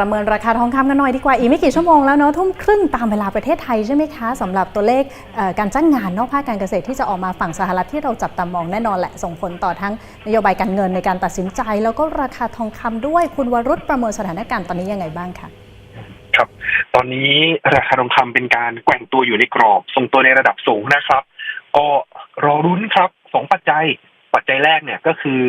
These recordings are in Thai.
ประเมินราคาทองคำกันหน่อยดีกว่า อีกไม่กี่ชั่วโมงแล้วเนาะทุ่มครึ่งตามเวลาประเทศไทยใช่ไหมคะสำหรับตัวเลขเการจ้างงานนอกภาคการเกษตรที่จะออกมาฝั่งสหรัฐที่เราจับตามองแน่นอนแหละ ส่งผลต่อทั้งนโยบายการเงินในการตัดสินใจ แล้วก็ราคาทองคำด้วยคุณวรุษประเมินสถานการณ์ตอนนี้ยังไงบ้างคะครับ ตอนนี้ราคาทองคำเป็นการแกว่งตัวอยู่ในกรอบทรงตัวในระดับสูงนะครับ ก็รอรุ้นครับสองปัจจัยปัจจัยแรกเนี่ยก็คือ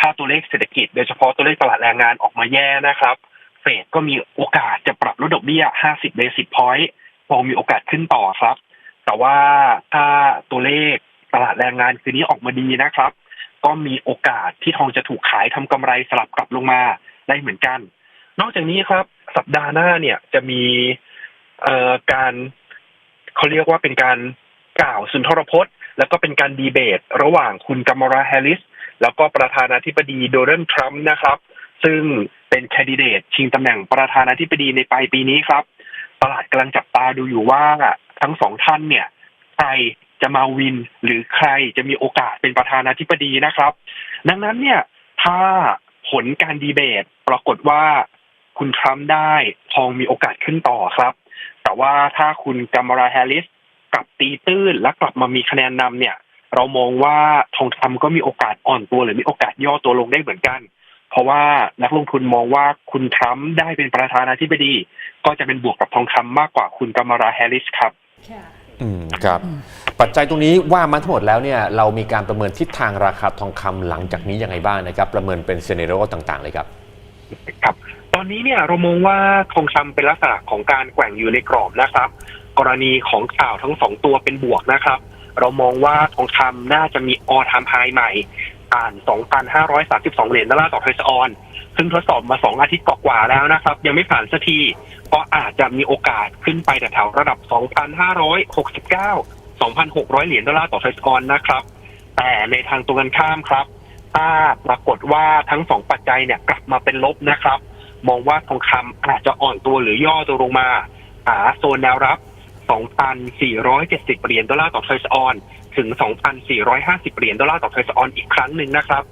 ถ้าตัวเลขเศรษฐกิจโดยเฉพาะตัวเลขตลาดแรงงานออกมาแย่นะครับ เฟดก็มีโอกาสจะปรับลดดอกเบี้ย 50 เบสิสพอยต์มองมีโอกาสขึ้นต่อครับ แต่ว่าถ้าตัวเลขตลาดแรงงานคืนนี้ออกมาดีนะครับ ก็มีโอกาสที่ทองจะถูกขายทำกำไรสลับกลับลงมาได้เหมือนกัน นอกจากนี้ครับ สัปดาห์หน้าเนี่ยจะมีเอ่อการเขาเรียกว่าเป็นการกล่าวสุนทรพจน์ แล้วก็เป็นการดีเบต ระหว่างคุณกัมมาราแฮริส แล้วก็ประธานาธิบดีโดนัลด์ทรัมป์นะครับ ซึ่ง เป็นแคนดิเดตชิงตำแหน่งประธานาธิบดีในปลายปีนี้ครับ ตลาดกำลังจับตาดูอยู่ว่าทั้งสองท่านเนี่ยใครจะมาวินหรือใครจะมีโอกาสเป็นประธานาธิบดีนะครับ ดังนั้นเนี่ยถ้าผลการดีเบตปรากฏว่าคุณทรัมป์ได้ทองมีโอกาสขึ้นต่อครับ แต่ว่าถ้าคุณกัมาราแฮริสกลับตีตื้นและกลับมามีคะแนนนำเนี่ย เรามองว่าทองคำก็มีโอกาสอ่อนตัวหรือมีโอกาสย่อตัวลงได้เหมือนกัน เพราะว่านักลงทุนมองว่าคุณทรัมป์ได้เป็นประธานาธิบดี ก็จะเป็นบวกกับทองคำมากกว่าคุณกัมมาราแฮร์ริสครับอืมครับอืมปัจจัยตรงนี้ว่ามาทั้งหมดแล้วเนี่ยเรามีการประเมินทิศทางราคาทองคำหลังจากนี้ยังไงบ้างนะครับ ประเมินเป็นเซเนโรต่างๆ เลยครับครับ ตอนนี้เนี่ยเรามองว่าทองคำเป็นลักษณะของการแกว่งอยู่ในกรอบนะครับ กรณีของข่าวทั้งสองตัวเป็นบวกนะครับ เรามองว่าทองคำน่าจะมีออทามไฮใหม่ อ่าน 2,532 เหรียญดอลลาร์ต่อทสออน ซึ่งทดสอบมา 2 อาทิตย์กว่าแล้วนะครับ ยังไม่ผ่านสักทีก็อาจจะมีโอกาสขึ้นไปแถวๆระดับ 2,569 2,600 เหรียญดอลลาร์ต่อทสออนนะครับ แต่ในทางตรงกันข้ามครับ ถ้าปรากฏว่าทั้งสองปัจจัยเนี่ยกลับมาเป็นลบนะครับ มองว่าทองคำอาจจะอ่อนตัวหรือย่อตัวลงมา หาโซนแนวรับ 2,470 เหรียญดอลลาร์ต่อทสออน ถึง 2,450 เหรียญดอลลาร์ต่อเทสออนอีกครั้งหนึ่งนะครับ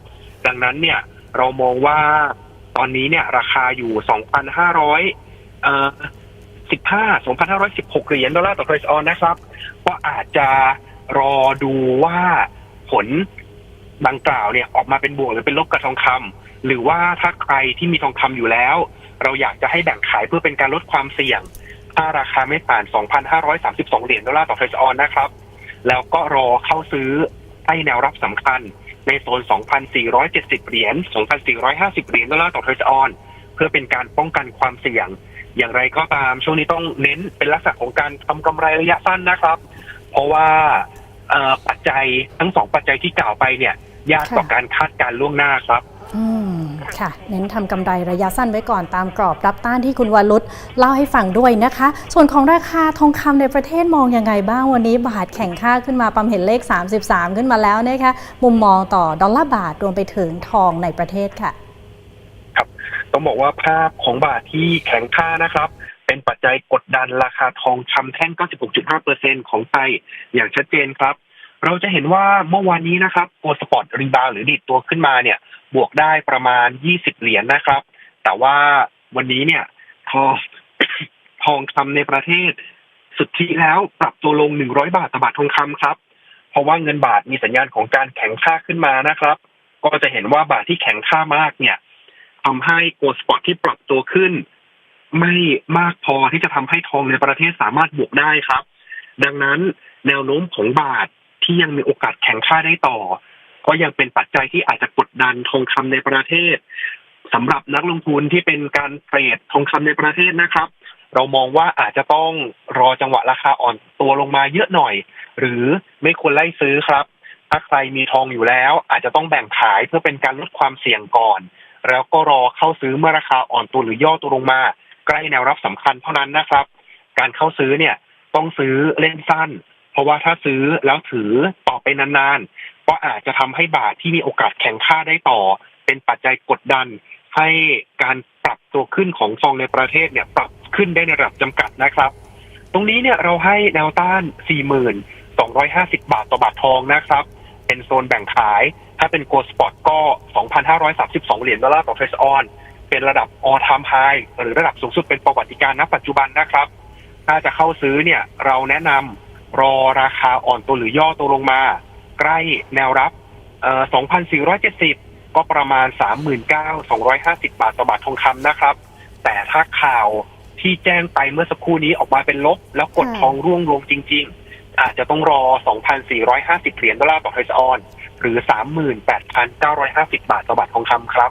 ดังนั้นเนี่ยเรามองว่าตอนนี้เนี่ยราคาอยู่ 2,500เอ่อ15 2,516 เหรียญดอลลาร์ต่อเทสออนนะครับ ก็อาจจะรอดูว่าผลดังกล่าวเนี่ยออกมาเป็นบวกหรือเป็นลบกับทองคำหรือว่าถ้าใครที่มีทองคำอยู่แล้ว เราอยากจะให้แบ่งขายเพื่อเป็นการลดความเสี่ยง ถ้าราคาไม่ผ่าน 2,532 เหรียญดอลลาร์ต่อเทสออนนะครับ แล้วก็รอเข้าซื้อใต้แนวรับสำคัญ ในโซน 2,470 เหรียญ 2,450 เหรียญดอลลาร์ต่อทรัสออน เพื่อเป็นการป้องกันความเสี่ยง อย่างไรก็ตามช่วงนี้ต้องเน้นเป็นลักษณะของการทำกำไรระยะสั้นนะครับ เพราะว่าปัจจัยทั้งสองปัจจัยที่กล่าวไปเนี่ย ยากต่อการคาดการล่วงหน้าครับ ค่ะ เน้นทำกำไรระยะสั้นไว้ก่อนตามกรอบรับต้านที่คุณวรุษเล่าให้ฟังด้วยนะคะ ส่วนของราคาทองคำในประเทศมองยังไงบ้างวันนี้บาทแข่งค่าขึ้นมาปั๊มเห็นเลข 33 ขึ้นมาแล้วนะคะมุมมองต่อดอลลาร์บาทรวมไปถึงทองในประเทศค่ะ ครับ ต้องบอกว่าภาพของบาทที่แข็งค่านะครับเป็นปัจจัยกดดันราคาทองคำแท่ง 96.5%ของไทยอย่างชัดเจนครับ เราจะเห็นว่าเมื่อวานนี้นะครับตัวสปอร์ตรีบาวหรือดิดตัวขึ้นมาเนี่ย บวกได้ประมาณ 20 เหรียญนะครับ แต่ว่าวันนี้เนี่ยทองทองคำในประเทศ สุทธิแล้วปรับตัวลง 100 บาทต่อบาททองคำครับ เพราะว่าเงินบาทมีสัญญาณของการแข็งค่าขึ้นมานะครับ ก็จะเห็นว่าบาทที่แข็งค่ามากเนี่ยทำให้โกลด์สปอตที่ปรับตัวขึ้น ไม่มากพอที่จะทำให้ทองในประเทศสามารถบวกได้ครับ ดังนั้นแนวโน้มของบาทที่ยังมีโอกาสแข็งค่าได้ต่อ ก็ยังเป็นปัจจัยที่อาจจะกดดันทองคำในประเทศสำหรับนักลงทุนที่เป็นการเทรดทองคำในประเทศนะครับ เรามองว่าอาจจะต้องรอจังหวะราคาอ่อนตัวลงมาเยอะหน่อย หรือไม่ควรไล่ซื้อครับ ถ้าใครมีทองอยู่แล้ว อาจจะต้องแบ่งขายเพื่อเป็นการลดความเสี่ยงก่อน แล้วก็รอเข้าซื้อเมื่อราคาอ่อนตัวหรือย่อตัวลงมา ใกล้แนวรับสำคัญเท่านั้นนะครับ การเข้าซื้อเนี่ยต้องซื้อเล่นสั้น เพราะว่าถ้าซื้อแล้วถือต่อไปนานๆ ก็อาจจะทำให้บาทที่มีโอกาสแข็งค่าได้ต่อ เป็นปัจจัยกดดัน ให้การปรับตัวขึ้นของทองในประเทศเนี่ยปรับขึ้นได้ในระดับจำกัดนะครับ ตรงนี้เนี่ยเราให้แนวต้าน 4,250 บาทต่อบาททองนะครับ เป็นโซนแบ่งขาย ถ้าเป็นโกลสปอร์ตก็ 2,532 เหรียญดอลลาร์ต่อเทสออนเป็นระดับ all time high หรือระดับสูงสุดเป็นประวัติการณปัจจุบันนะครับ ถ้าจะเข้าซื้อเนี่ยเราแนะนำรอราคาอ่อนตัวหรือย่อตัวลงมา ใกล้แนวรับเอ่อ2,470 ก็ประมาณ 39,250 บาทต่อบาททองคำนะครับ แต่ถ้าข่าวที่แจ้งไปเมื่อสักครู่นี้ออกมาเป็นลบ แล้วกดค่ะทองร่วงลงจริง ๆ อาจจะต้องรอ 2,450 เหรียญดอลลาร์ต่อไทยออน หรือ 38,950 บาทต่อบาททองคำครับ